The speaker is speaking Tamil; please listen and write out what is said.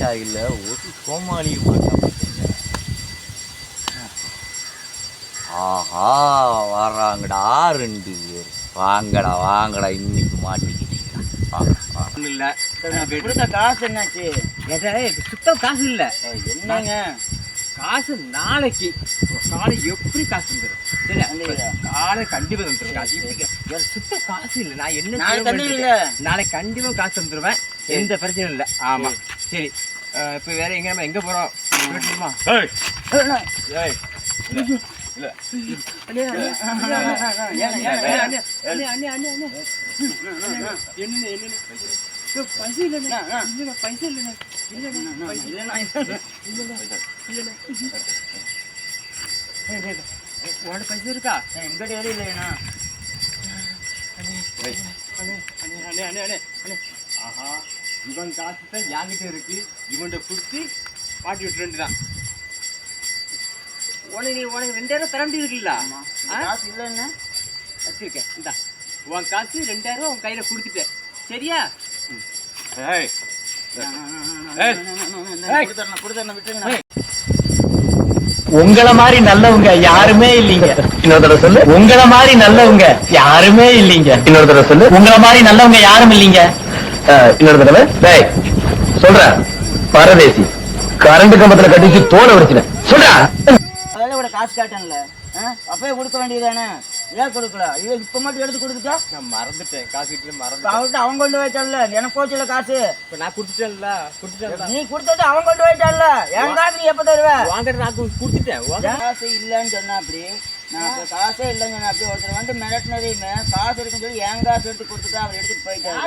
இல்லை. ஒரு கோமாளி ஆஹா வர்றாங்கடா. ரெண்டு பேர். வாங்கடா வாங்கடா. இன்னைக்கு மாட்டிக்கிட்டீங்க வாங்கடா வாங்க இல்லை. கொடுத்த காசு என்னாச்சு? சுத்தம் காசு இல்லை. என்னங்க? காசு நாளைக்கு. காலை எப்படி காசு தந்துடும் சரியா நாளை கண்டிப்பாக தந்துடும் காசு இப்போ சுத்த காசு இல்லை. நான் என்ன நாளைக்கு கண்டிப்பாக காசு தந்துருவேன். எந்த பிரச்சனையும் இல்லை. ஆமா. சரி இப்போ வேற எங்க நம்ம எங்க போறோம் வீட்டுமா ஏய் ஏய் இல்ல உன்னோட பைசா இருக்கா எங்க டேரி இல்லையா அண்ணே அண்ணே அண்ணே அண்ணே அண்ணே அண்ணே இவன் காசு தான் என்கிட்ட இருக்கு இவன்கிட்ட கொடுத்து பாட்டி விட்டு வேண்டியதான் உனக்கு நீ உனக்கு ரெண்டாயிரம் தர முடியுதுல்ல? காசு இல்லைன்னா வச்சிருக்கேன் இந்தா உன் காசு ரெண்டாயிரம் உன் கையில கொடுத்துட்டேன் சரியா ஏய் உங்கள மாதிரி நல்லவங்க யாருமே இல்லைங்க இன்னொரு தடவை சொல்லு உங்கள மாதிரி நல்லவங்க யாருமே இல்லைங்க இன்னொரு தடவை சொல்லு உங்கள மாதிரி நல்லவங்க யாரும் இல்லைங்க இன்னொரு தடவை. டேய் சொல்றேன் பரதேசி. கரண்ட் கம்பத்துல கட்டிச்சு தோலை உடைச்சிட சொல்றா. அதெல்லாம் கூட காசு கேட்டேன்ல? அப்பவே கொடுக்க வேண்டியதானே ஏன் கொடுக்கல? இவன் இப்ப மட்டும் எடுத்து கொடுத்துட்டா? நான் மறந்துட்டேன். காசு கிட்ட மறந்துட்டேன். அவர்கிட்ட அவன் கொண்டு போயிட்டான்ல எனக்கு போச்சுல காசு. இப்ப நான் கொடுத்துட்டேன்ல. கொடுத்துட்டேன்ல. நீ கொடுத்துட்டு அவன் கொண்டு போயிட்டான்ல என் காசு நீ எப்ப தருவ? வாங்கிட்டு நான் கொடுத்துட்டேன். காசு இல்லைன்னு சொன்னா அப்படி? நான் காசே இல்லைன்னு சொன்னா அப்படி. ஒருத்தர் வந்து மிரட்டினதையுமே காசு இருக்குன்னு சொல்லி என் காசு எடுத்து கொடுத்துட்டு அவர் எடுத்துட்டு போயிட்டாரு.